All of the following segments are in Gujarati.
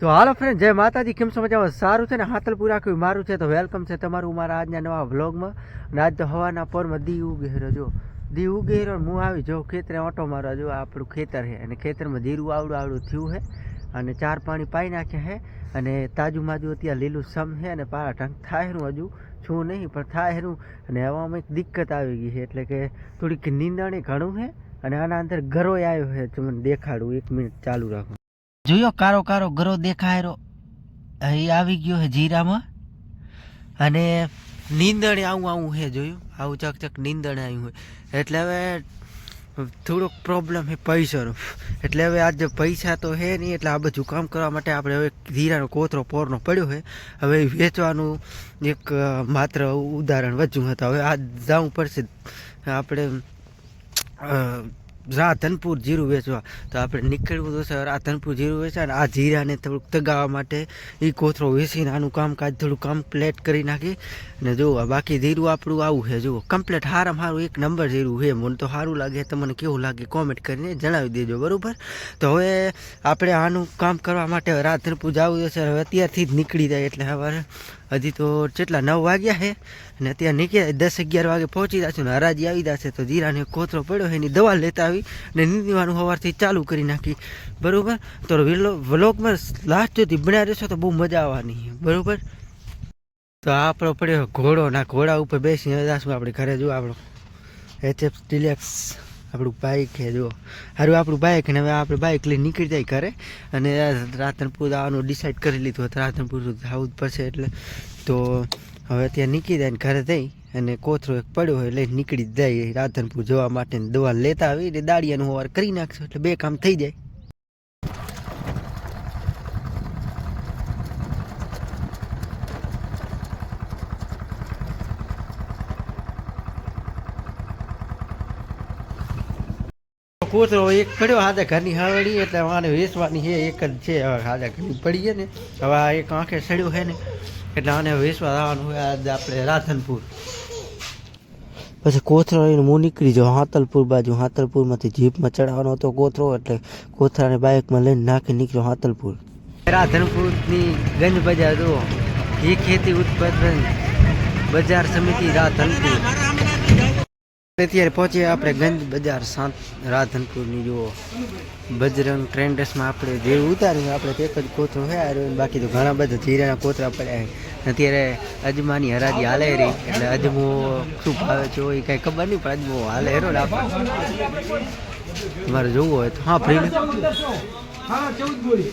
તો હાલો ફ્રેન્ડ જય માતાજી. કેમ છો મજામાં? સારું છે ને? હાતલપુર આખું મારું છે તો વેલકમ છે તમારું મારા આજના નવા વ્લોગમાં અને આજ તો હવાના પરમાં દી ઉગેરો, જો. દી ઉગેરો હું આવી, જો ખેતરે ઓટો મારવા, જો આપણું ખેતર છે. અને ખેતરમાં જીરું આવડું આવડું થયું છે. અને ચાર પાણી પાઈ નાખ્યા છે. અને તાજું માજુ અત્યારે લીલું સમ છે અને પારા ઢંગ થાય હું હજુ છું નહીં, પણ થાય હું. અને હવામાં એક દિક્કત આવી ગઈ છે, એટલે કે થોડીક નીંદણી ઘણું છે. અને આના અંદર ગરોય આવ્યો છે મને દેખાડું, એક મિનિટ ચાલુ રાખો. જોયો? કારો કારો, ગરો દેખાયરો અહીં આવી ગયો છે જીરામાં. અને નીંદણે આવું આવું છે જોયું? આવું ચક ચક નીંદણે આવ્યું હોય એટલે હવે થોડોક પ્રોબ્લેમ છે પૈસાનો. એટલે હવે આજે પૈસા તો હે નહીં, એટલે આ બધું કામ કરવા માટે આપણે હવે જીરાનો કોતરો પોરનો પડ્યો છે હવે વેચવાનું એક માત્ર ઉદાહરણ વચ્ચું હતું. હવે આ જવું પડશે. આપણે અ, રાધનપુર જીરું વેચવા. તો આપણે નીકળવું તો આ રાધનપુર જીરું વેચવા અને આ જીરાને થોડુંક તગાવવા માટે એ કોથરો વેચીને આનું કામકાજ થોડું કમ્પ્લેટ કરી નાખી. અને જુઓ બાકી જીરું આપણું આવું છે. જુઓ કમ્પ્લેટ સારામાં સારું એક નંબર જીરું છે. મને તો સારું લાગે તમને કેવું લાગે કોમેન્ટ કરીને જણાવી દેજો બરાબર? તો હવે આપણે આનું કામ કરવા માટે રાત ધનપુર જવું જશે હવે અત્યારથી જ નીકળી જાય એટલે હવે હજી તો કેટલા નવ વાગ્યા છે અને અત્યારે નીકળ્યા દસ અગિયાર વાગે પહોંચી જશું ને હરાજી આવી જશે તો જીરાને કોથરો પડ્યો છે એની દવા લેતા આવી અને નીંદવાનું સવારથી ચાલુ કરી નાખી. બરાબર? તો વ્લોગમાં લાસ્ટ સુધી બન્યા રહેશો તો બહુ મજા આવવાની બરાબર? તો આપણો પડ્યો ઘોડો ના ઘોડા ઉપર બેસીને જશું આપણે ઘરે જો આપણો એચએફ ડિલેક્સ આપણું બાઇક છે જો સારું આપણું બાઇક ને હવે આપણે બાઇક લઈને નીકળી જાય ઘરે અને રાધનપુર આવવાનું ડિસાઈડ કરી લીધું હતું. રાધનપુર જવું જ પડશે એટલે તો હવે ત્યાં નીકળી જાય ને ઘરે જઈ અને કોથરો એક પડ્યો હોય લઈને નીકળી જ જાય. રાધનપુર જવા માટે દવા લેતા આવી એટલે દાળિયાનું હોવાર કરી નાખશું એટલે બે કામ થઈ જાય. કોથરો એક પડ્યો હાથે ઘરની હાવડી એટલે મારે વેચવાની છે એક જ છે હવે હાથે ઘરની પડી છે ને. હવે આ એક આંખે સડ્યો છે ને એટલે આને વેચવા આવવાનું હોય આજ આપણે રાધનપુર. પછી કોથરો લઈને હું નીકળી જાઉં હાતલપુર બાજુ. હાતલપુરમાંથી જીપમાં ચડાવવાનો હતો કોથરો એટલે કોથરાને બાઇકમાં લઈને નાખી નીકળ્યો હાતલપુર રાધનપુરની ગંજ બજાર જુઓ. એ ખેતી ઉત્પાદન બજાર સમિતિ રાધનપુર. અત્યારે પહોંચીએ આપણે ગંજ બજાર સાંત રાધનપુરની, જુઓ. બજરંગ ટ્રેન્ડર્સમાં આપણે જે ઉતાર્યું, આપણે એક જ કોથરો છે, આ બાકી તો ઘણા બધા જીરાના કોથરા પડ્યા અત્યારે અજમાની હરાજી હાલે રહી એટલે અજમો શું ભાવે છે એ કાંઈ ખબર નહીં, પણ અજમો હાલે હેરો આપણે. તમારે જોવું હોય તો. હા ફ્રી હા, ચૌદ બોરી.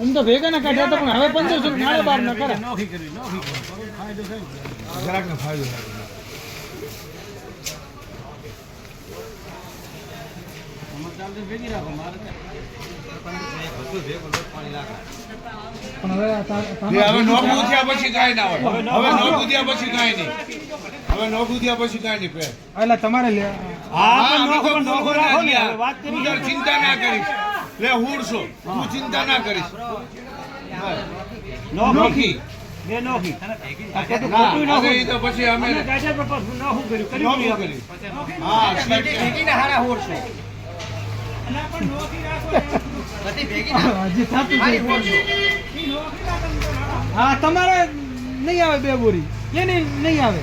આમ તો ભેગા ના કાઢ્યા પણ હવે પંદરસો નાળે બાર ના કરે ફાયદો હવે થયા. પછી કાંઈ ના હોય. હવે થયા પછી કાંઈ નહીં. હવે થયા પછી કાંઈ નહીં પે એટલે તમારે લે હા ચિંતા ના કરીશ. લે હુડશો તું ચિંતા ના કરીશ. નોખી ના હવે ઈ તો પછી અમે નોખું હા થાતું છે. હા તમારે નહીં આવે બે બોરી. એની નહીં આવે.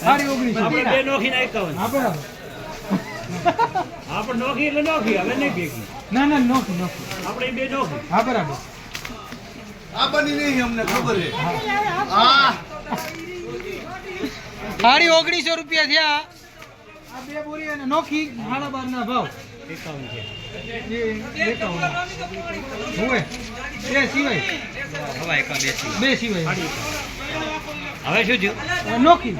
સાડી ઓગણીસ. હા, બરાબર. આપણે નોખી એટલે નોખી હવે નહીં ભેગી. ના ના નોખી નોખી. આપણે બે નોખી. હા બરાબર. આ બની નહીં અમને ખબર છે. સાડી ઓગણીસો રૂપિયા થયા. આ બે બોરી અને નોખી સાડા બાર ના ભાવ. એકાવન છે. એ એકાવન. હોય બે સિવાય. હવા એકા બેસી બે સિવાય. હવે શું થયું? નોખી.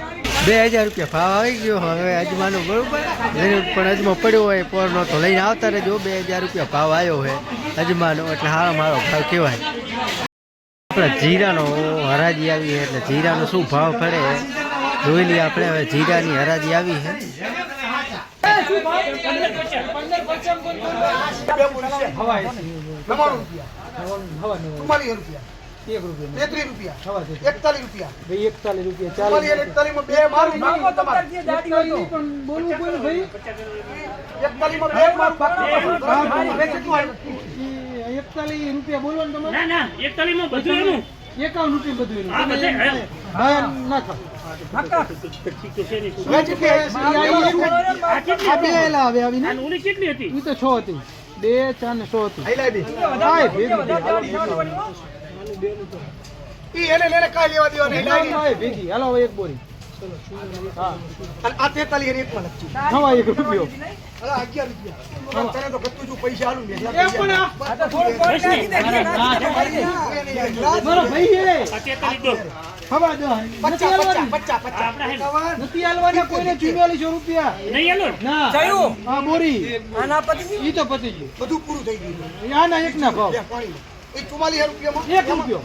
બે હજાર રૂપિયા ભાવ આવી ગયો. હવે અજમાનો બરોબર. પણ અજમો પડ્યો હોય પોરનો તો લઈને આવતા રહેજો. બે હજાર રૂપિયા ભાવ આવ્યો હોય અજમાનો. એટલે હારો મારો ભાવ કહેવાય. આપણે જીરાનો હરાજી આવી એટલે જીરાનો શું ભાવ પડે? જોઈ લઈએ આપણે હવે જીરાની હરાજી આવી છે એકતાલીસ રૂપિયા બોલ ને તમારે એકતાલીસમાં બધું એનું એકાવન રૂપિયા બધું એનું. ના થાવ. કેટલી હતી ઈ તો છ હતી બે ચાર ને સો હતી. હાલો, એક બોરી આ તેતાલીસ અને એકમાં લખજો. નવા એક રૂપિયો પૈસા હવા દો. નથી કોઈને રૂપિયા. નહીં આલો ને? હા બોરી. ઈ તો પતી ગયું. બધું પૂરું થઈ ગયું. આના એક ના ભાવ. એ ચુમ્માલીસ રૂપિયામાં? એક રૂપિયો.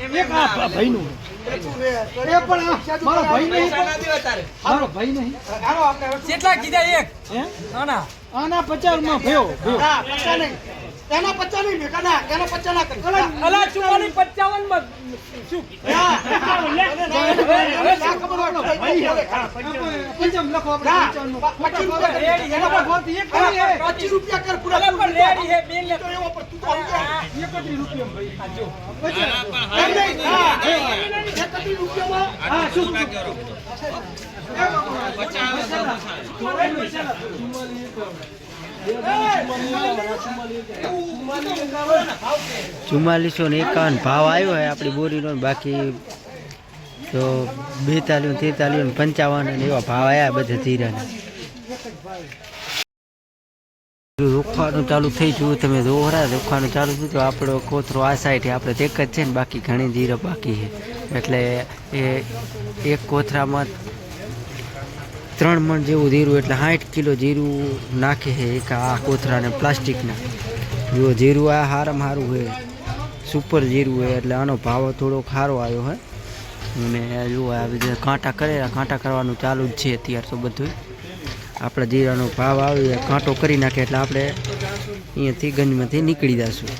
એમ એક આ ભાઈનું. એટલે શું છે? એ પણ મારો ભાઈ નહીં. મારો ભાઈ નહીં. આનો આપણે હવે- કેટલા કીધા એક? આના. પચાસમાં ભયો ભયો. નહીં. એના પચાસ નહીં ના એના પચાસ ના કરી અલા ચુમ્માલીસ પચાવનમાં શું પચીસ રૂપિયા કરી. પર કરી હે. અરે, પચીસ રૂપિયા કર પૂરા અલા પણ રેડી હે બે લે તો એવો પણ તું એકત્રીસ રૂપિયા ભાઈ જો એમ નહીં. હા, એકત્રીસ રૂપિયામાં હા શું ચુમ્માલીસો ને એકાવન ભાવ આવ્યો હોય આપણી બોરીનો, બાકી તો બેતાલીસ, તેતાલીસ પંચાવન અને એવા ભાવ આવ્યા બધા જીરાના રોખવાનું ચાલુ થઈ ગયું, તમે દોહરા રોખવાનું ચાલુ થયું, તો આપણો કોથરો આ સાઈડ આપણે એક જ છે ને, બાકી ઘણી જીરા બાકી છે. એટલે એ એક કોથરામાં ત્રણ મણ જેવું જીરું, એટલે સાઠ કિલો જીરું નાખે છે એક આ કોથરાને પ્લાસ્ટિકના. જો જીરું આ હારામાં સારું હોય, સુપર જીરું હોય, એટલે આનો ભાવ થોડોક સારો આવ્યો હોય અને જો આવી બધા કાંટા કરે કાંટા કરવાનું ચાલુ જ છે અત્યાર તો બધું આપણે જીરાનો ભાવ આવી કાંટો કરી નાખે, એટલે આપણે અહીંયાથી ગંજમાંથી નીકળી જશું.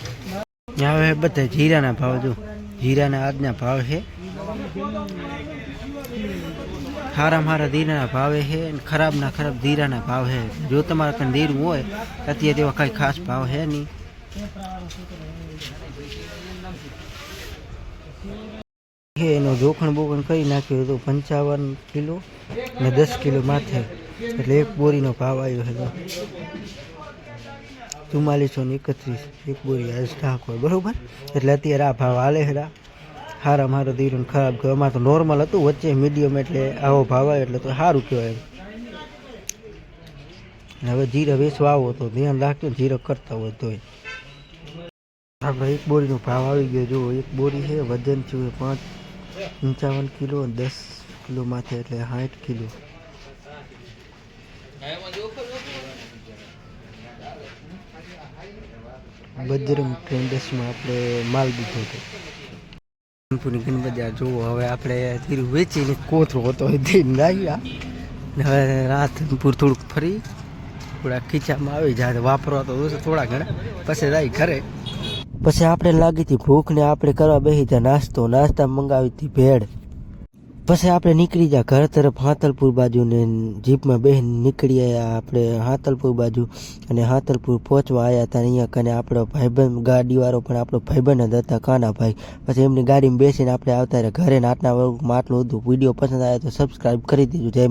હવે બધા જીરાના ભાવ, જો. જીરાના આજના ભાવ છે. સારા મારા ધીરાના ભાવે છે અને ખરાબના ખરાબ ધીરાના ભાવ છે જો તમારા કંઈ ધીરું હોય, અત્યારે તેવા કાંઈ ખાસ ભાવ છે નહીં. એનો જોખણ બોખણ કરી નાખ્યો હતો પંચાવન કિલો ને દસ કિલો માથે. એટલે એક બોરીનો ભાવ આવ્યો હતો. ચુમ્માલીસો ને એકત્રીસ, એક બોરી આજ ઢાંક હોય બરોબર? એટલે અત્યારે આ ભાવ હાલે છે સારા મારો ધીરો ખરાબ ગયો અમારે તો નોર્મલ હતું, વચ્ચે મીડિયમ એટલે આવો ભાવ આવે એટલે તો સારું કહેવાય હવે જીરા વેચવા આવો તો ધ્યાન રાખજો જીરો કરતા હોય તોય. આપણે એક બોરીનો ભાવ આવી ગયો, જુઓ, એક બોરી છે, વજન છે પાંચ, પંચાવન કિલો દસ કિલો માથે એટલે સાઠ કિલો. બજરંગ ટ્રેન્ડર્સમાં આપણે માલ દીધો હતો. રામપુરની ગણ બજાર જુઓ, હવે આપણે ધીરું વેચીને કોથરો હતો ધીન લાવ્યા ને હવે રાધનપુર થોડુંક ફરી, થોડા ખીચામાં આવી જાય વાપરવા તો થોડા ઘણા, પછી જાય ઘરે. પછી આપણે લાગી હતી ભૂખ ને આપણે કરવા બેસી ત્યાં નાસ્તો, નાસ્તા મંગાવી હતી ભેળ. પછી આપણે નીકળી ગયા ઘર તરફ હાતલપુર બાજુ ને જીપમાં બેન નીકળી આવ્યા આપણે હાતલપુર બાજુ અને હાતલપુર પહોંચવા આવ્યા હતા અહીંયા કને આપણો ભાઈબંધ, ગાડીવાળો પણ આપણો ભાઈબંધ જ હતા, કાનાભાઈ. પછી એમની ગાડીમાં બેસીને આપણે આવતા ઘરે નાટના વર્ગમાં આટલું હતું વીડિયો પસંદ આવ્યો તો સબસ્ક્રાઈબ કરી દેજો જય